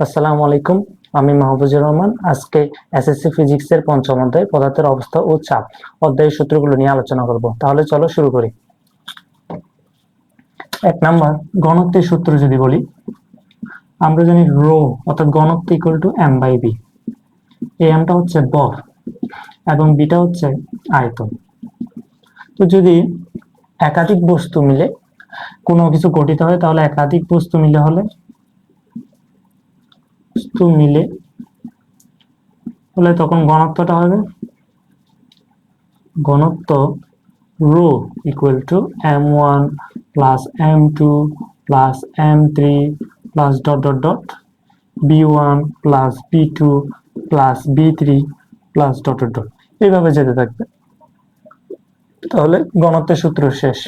আসসালামু আলাইকুম, আমি মাহবুজুর রহমান। আজকে এসএসসি ফিজিক্স এর পঞ্চম অধ্যায়, পদার্থের অবস্থা ও চাপ অধ্যায়ের সূত্রগুলো নিয়ে আলোচনা করব। তাহলে চলো শুরু করি। এক নাম্বার, ঘনত্বের সূত্র যদি বলি, আমরা জানি রো, অর্থাৎ ঘনত্ব equal to M by V এই এমটা হচ্ছে বর এবং বিটা হচ্ছে আয়তন। তো যদি একাধিক বস্তু মিলে কোনো কিছু গঠিত হয়, তাহলে একাধিক বস্তু মিলে হলে বস্তু মিলে। হলে তখন ঘনত্বটা হবে? ঘনত্ব rho equal to M one plus M two plus M three plus dot dot dot V one plus V two plus V three plus dot dot dot এইভাবে যেতে থাকবে। তাহলে ঘনত্বের সূত্র শেষ।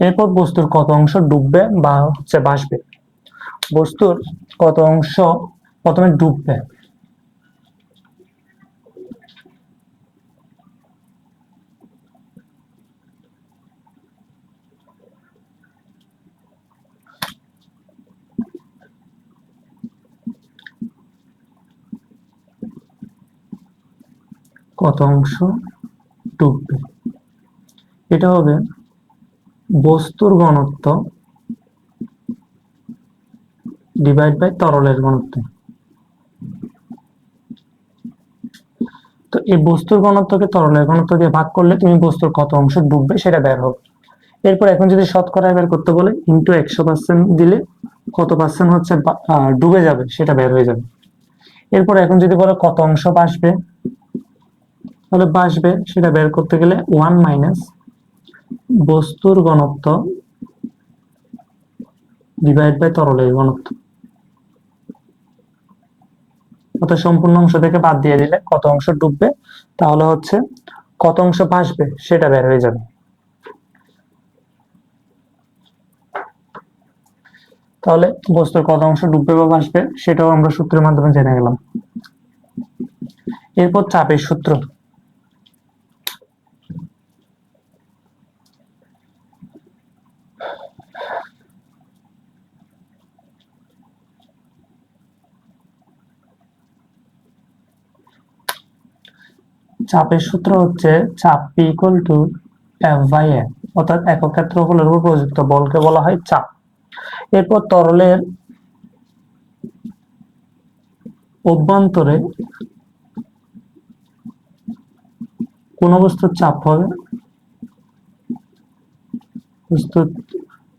এরপর বস্তুর কত অংশ ডুববে বা হচ্ছে ভাসবে? বস্তুর কত অংশ প্রথমে ডুববে কত অংশ ডুববে এটা হবে বস্তুর ঘনত্ব ডিভাইড বাই তরলের ঘনত্ব। তো এই বস্তুর ঘনত্বকে তরলের ঘনত্ব দিয়ে ভাগ করলে তুমি বস্তুর কত অংশ ডুববে সেটা বের হবে। এরপর এখন যদি শতকরা বের করতে বলে ইন্টু একশো পার্সেন্ট দিলে কত পার্সেন্ট হচ্ছে ডুবে যাবে সেটা বের হয়ে যাবে। এরপর এখন যদি বলে কত অংশ বাসবে, তাহলে বাসবে সেটা বের করতে গেলে ওয়ান মাইনাস বস্তুর ঘনত্ব ডিভাইড বাই তরলের ঘনত্ব। অর্থাৎ সম্পূর্ণ অংশ থেকে বাদ দিয়ে দিলে কত অংশ ডুববে, তাহলে হচ্ছে কত অংশ ভাসবে সেটা বের হয়ে যাবে। তাহলে বস্তুর কত অংশ ডুববে বা ভাসবে সেটাও আমরা সূত্রের মাধ্যমে জেনে গেলাম। এরপর চাপের সূত্র। চাপের সূত্র হচ্ছে চাপ P equal to F by A অর্থাৎ একক ক্ষেত্রফলের উপর প্রযুক্ত বলকে বলা হয় চাপ। এরপর তরলের অভ্যন্তরে কোন বস্তুর চাপ হবে? বস্তুর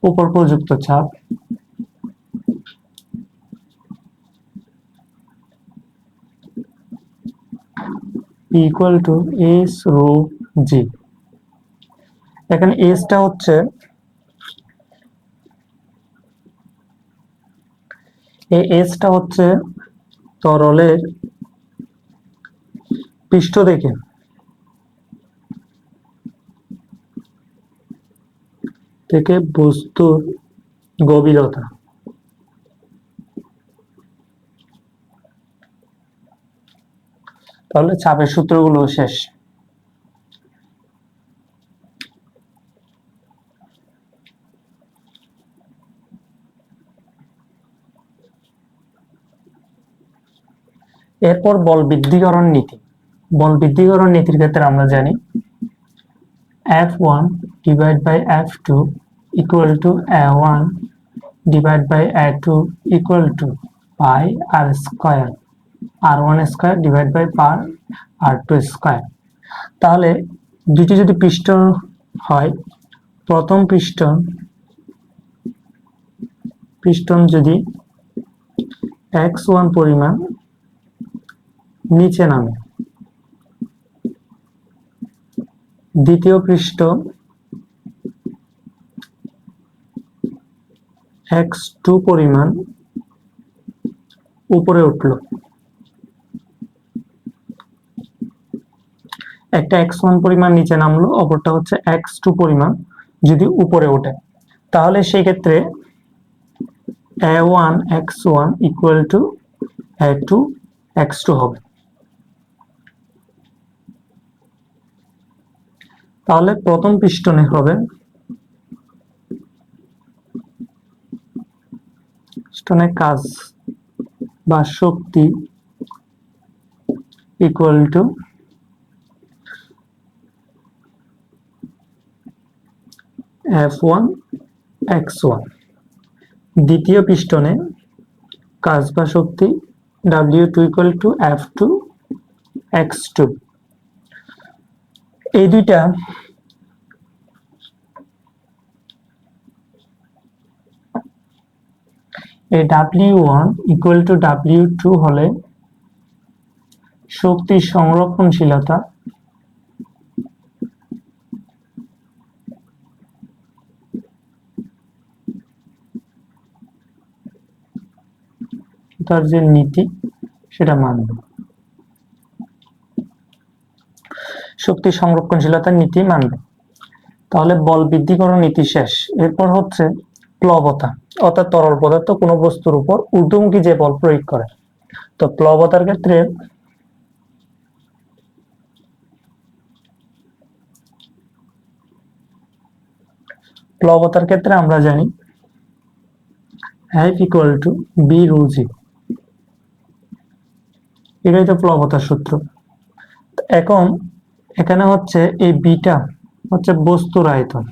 উপর প্রযুক্ত চাপ equal to S rho G এখানে এসটা হচ্ছে এই এসটা হচ্ছে তরলের পৃষ্ঠ দেখে থেকে বস্তুর গভীরতা। তাহলে চাপের সূত্রগুলো শেষ। এরপর বল বৃদ্ধিকরণ নীতি। বল বৃদ্ধিকরণ নীতির ক্ষেত্রে আমরা জানি F one divide by F two equal to A one divide by A two equal to pi R square R one square divide by pi R two square তাহলে দুটি যদি পিস্টন হয়, প্রথম পিস্টন পিস্টন যদি X one পরিমাণ নিচে নামে। দ্বিতীয় পৃষ্ঠ এক্স টু পরিমাণ উপরে উঠল। একটা এক্স ওয়ান পরিমাণ নিচে নামলো, অপরটা হচ্ছে এক্স টু পরিমাণ যদি উপরে ওঠে। তাহলে সেই ক্ষেত্রে A one X one equal to A two X two হবে। তাহলে প্রথম পিস্টনে হবে পিস্টনের কাজ বা শক্তি equal to F one X one দ্বিতীয় পিস্টনে কাজ বা শক্তি W two equal to F two X two এই দুইটা এই W one equal to W two হলে শক্তির সংরক্ষণশীলতা তার যে নীতি, সেটা মানবে। শক্তি সংরক্ষণশীলতার নীতি মানবে। তাহলে বল বৃদ্ধিকরণ নীতি শেষ। এরপর হচ্ছে প্লবতা, অর্থাৎ তরল পদার্থ কোনো বস্তুর উপর ঊর্ধ্বমুখী যে বল প্রয়োগ করে। তো প্লবতার ক্ষেত্রে প্লবতার ক্ষেত্রে আমরা জানি F equal to V rho G এটাই তো প্লবতার সূত্র। এখন এখানে হচ্ছে এই বিটা হচ্ছে বস্তুর আয়তন।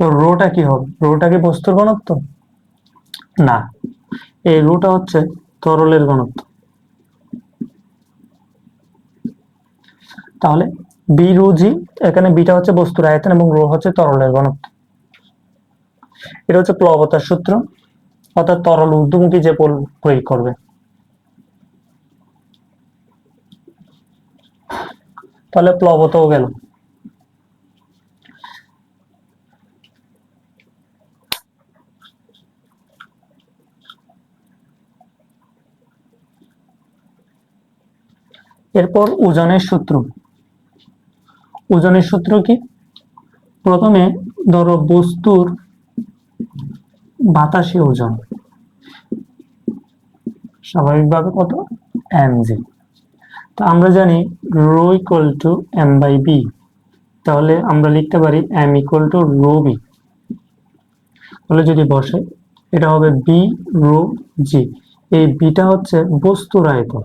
তো রোটা কি হবে? রোটা কি বস্তুর ঘনত্ব? না। এই রোটা হচ্ছে তরলের ঘনত্ব। তাহলে বি রো জি, এখানে বিটা হচ্ছে বস্তুর আয়তন এবং রো হচ্ছে তরলের ঘনত্ব। এটা হচ্ছে প্লবতার সূত্র। অর্থাৎ তরল ঊর্ধ্বমুখী যে বল প্রয়োগ করবে। তাহলে প্লবতও গেল। এরপর ওজনের সূত্র। ওজনের সূত্র কি? প্রথমে ধরো বস্তুর বাতাসে ওজন। স্বাভাবিকভাবে কত? এমজি তো আমরা জানি rho equal to M by V তাহলে আমরা লিখতে পারি M equal to rho V তাহলে যদি বসে, এটা হবে বি রো জি এই বিটা হচ্ছে বস্তুর আয়তন।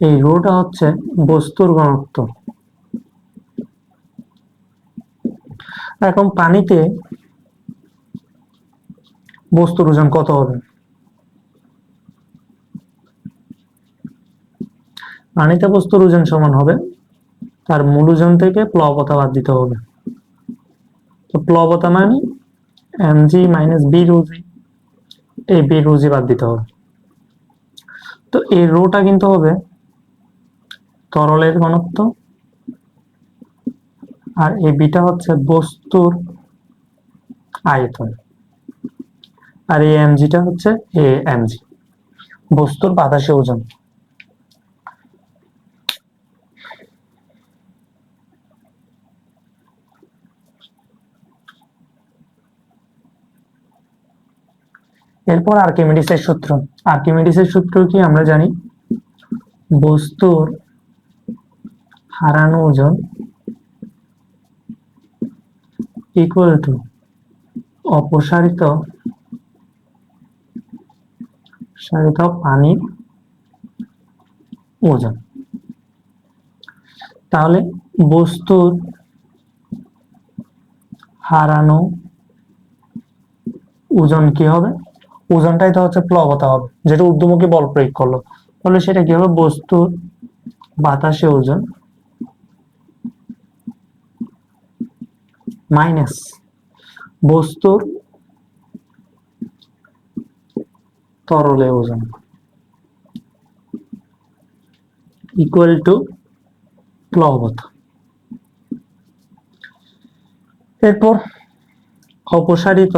এই রোটা হচ্ছে বস্তুর ঘনত্ব। এখন পানিতে বস্তুর ওজন কত হবে? পানিতে বস্তুর ওজন সমান হবে, তার মূল ওজন থেকে প্লবতা বাদ দিতে হবে। তো প্লবতা মানে M G minus V rho g এই বি রোজি বাদ দিতে হবে। তো এই রোটা কিন্তু হবে তরলের ঘনত্ব আর এই বিটা হচ্ছে বস্তুর আয়তন। আর এই এমজিটা হচ্ছে এ এমজি বস্তুর বাতাসে ওজন। এরপর আর্কিমিডিসের সূত্র। আর্কিমিডিসের সূত্র কি আমরা জানি? বস্তুর হারানো ওজন ইকুয়াল টু অপসারিত? সারিত পানির ওজন। তাহলে বস্তুর হারানো ওজন কি হবে? ওজনটাই তো হচ্ছে প্লবতা হবে, যেটা ঊর্ধ্বমুখী বল প্রয়োগ করল। তাহলে সেটা কি হবে? বস্তুর বাতাসে ওজন মাইনাস বস্তুর তরলে ওজন ইকুয়াল টু প্লবতা এরপর অপসারিত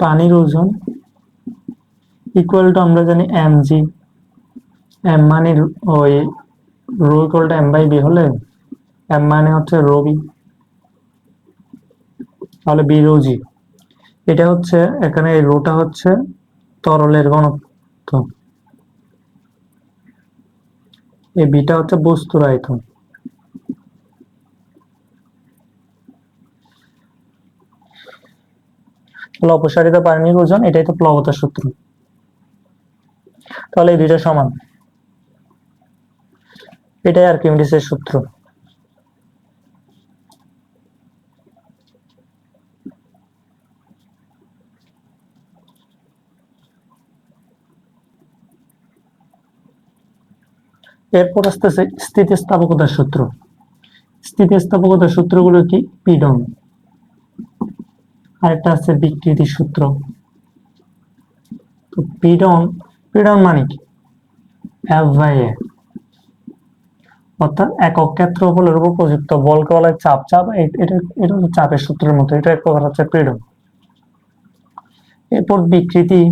পানির ওজন ইকুয়াল টু আমরা জানি এম জি এম মানে ওই rho equal to M by V হলে এম মানে হচ্ছে রবি তাহলে বি রো এটা হচ্ছে, এখানে এই রোটা হচ্ছে তরলের ঘনত্ব। এই বিটা হচ্ছে বস্তুর আয়তন। অপসারিত পারমিক ওজন, এটাই তো প্লবতার সূত্র। তাহলে এই দুইটা সমান। এটাই আর আর্কিমিডিসের সূত্র। এরপর আসতেছে স্থিতিস্থাপকতার সূত্র। স্থিতিস্থাপকতার সূত্রগুলো কি? পিডন। আর আরেকটা আছে বিকৃতির সূত্র। তো পিডন পিডন মানে কি? এফ বাই এ অর্থাৎ একক ক্ষেত্রফলের উপর প্রযুক্ত বলকে বলা হয় চাপ চাপ এটা এটা হচ্ছে চাপের সূত্রের মতো, এটা এক প্রকার হচ্ছে পিডন এরপর বিকৃতি,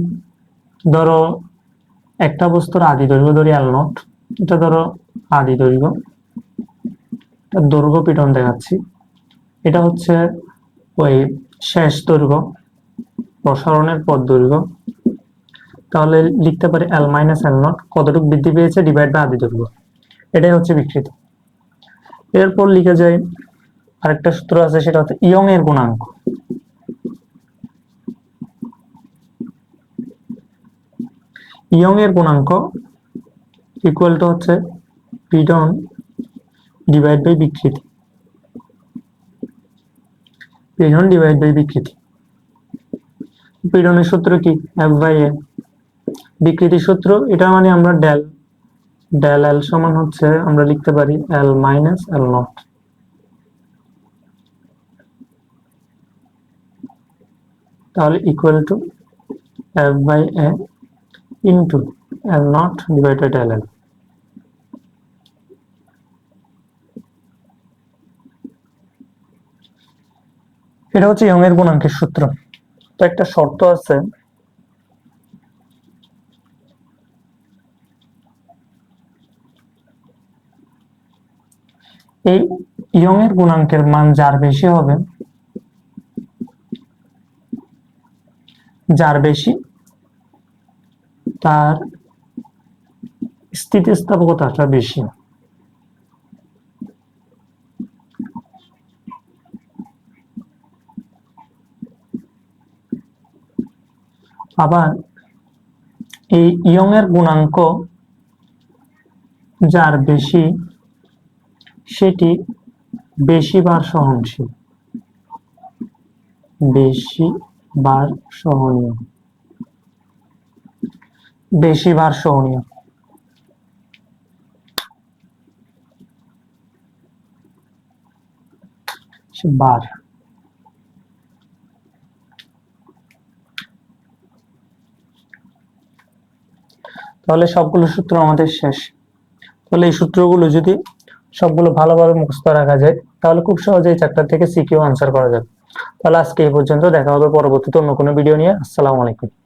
ধরো একটা বস্তুর আদি দৈর্ঘ্য ধরি এল নট এটা ধরো আদি দৈর্ঘ্য দৈর্ঘ্য পিটন দেখাচ্ছি। এটা হচ্ছে ওই শেষ দৈর্ঘ্য, প্রসারণের পর দৈর্ঘ্য। তাহলে লিখতে পারি এল মাইনাস এল নট কতটুকু বৃদ্ধি পেয়েছে? ডিভাইড বাই আদি দৈর্ঘ্য। এটাই হচ্ছে বিকৃতি। এরপর লিখে যায় আরেকটা সূত্র আছে, সেটা হচ্ছে ইয়ং এর গুণাঙ্ক। ইয়ং এর গুণাঙ্ক ইকুয়াল টু হচ্ছে পিডন ডিভাইড বাই বিকৃতি। পিডন ডিভাইড বাই বিকৃতি। পিডনের সূত্র কি? এফ বাই এ বিকৃতির সূত্র, এটা মানে আমরা ডেল ডেল এল সমান হচ্ছে, আমরা লিখতে পারি এল মাইনাস এল নট তাহলে equal to F by A into L naught divided del L এটা হচ্ছে ইয়ং এর গুণাঙ্কের সূত্র। তো একটা শর্ত আছে এই ইয়ং এর গুণাঙ্কের মান যার বেশি হবে, যার বেশি তার স্থিতিস্থাপকতাটা বেশি। আবার এই ইয়ং এর গুণাঙ্ক যার বেশি সেটি বেশি বার সহনশীল। বেশি বার সহনীয়। বেশি বার সহনীয়। বার। তাহলে সবগুলো সূত্র আমাদের শেষ। তাহলে এই সূত্রগুলো যদি সবগুলো ভালোভাবে মুখস্থ রাখা যায়, তাহলে খুব সহজেই চ্যাপ্টার থেকে সিকিউ আনসার করা যাবে। তাহলে আজকে এই পর্যন্ত, দেখা হবে পরবর্তীতে অন্য কোনো ভিডিও নিয়ে। আসসালামু আলাইকুম।